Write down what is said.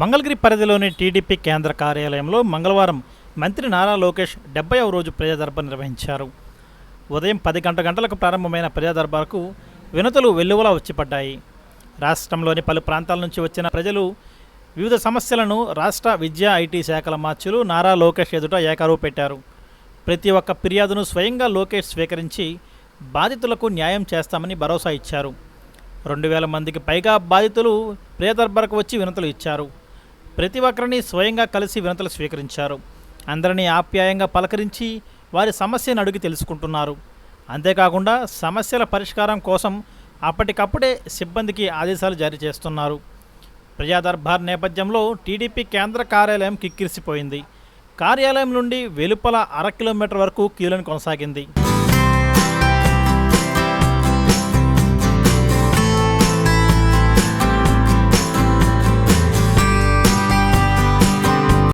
మంగళగిరి పరిధిలోని టీడీపీ కేంద్ర కార్యాలయంలో మంగళవారం మంత్రి నారా లోకేష్ డెబ్బైవ రోజు ప్రజాదర్బార్ నిర్వహించారు. ఉదయం పది గంట గంటలకు ప్రారంభమైన ప్రజాదర్బార్కు వినతులు వెల్లువలా వచ్చిపడ్డాయి. రాష్ట్రంలోని పలు ప్రాంతాల నుంచి వచ్చిన ప్రజలు వివిధ సమస్యలను రాష్ట్ర విద్యా ఐటీ శాఖల మార్చులు నారా లోకేష్ ఎదుట ఏకరువు పెట్టారు. ప్రతి ఒక్క ఫిర్యాదును స్వయంగా లోకేష్ స్వీకరించి బాధితులకు న్యాయం చేస్తామని భరోసా ఇచ్చారు. రెండు వేల మందికి పైగా బాధితులు ప్రియదర్బార్కు వచ్చి వినతులు ఇచ్చారు. ప్రతి ఒక్కరిని స్వయంగా కలిసి వినతులు స్వీకరించారు. అందరినీ ఆప్యాయంగా పలకరించి వారి సమస్యను అడిగి తెలుసుకుంటున్నారు. అంతేకాకుండా సమస్యల పరిష్కారం కోసం అప్పటికప్పుడే సిబ్బందికి ఆదేశాలు జారీ చేస్తున్నారు. ప్రజాదర్బార్ నేపథ్యంలో టీడీపీ కేంద్ర కార్యాలయం కిక్కిరిసిపోయింది. కార్యాలయం నుండి వెలుపల అర కిలోమీటర్ వరకు క్యూలను కొనసాగింది.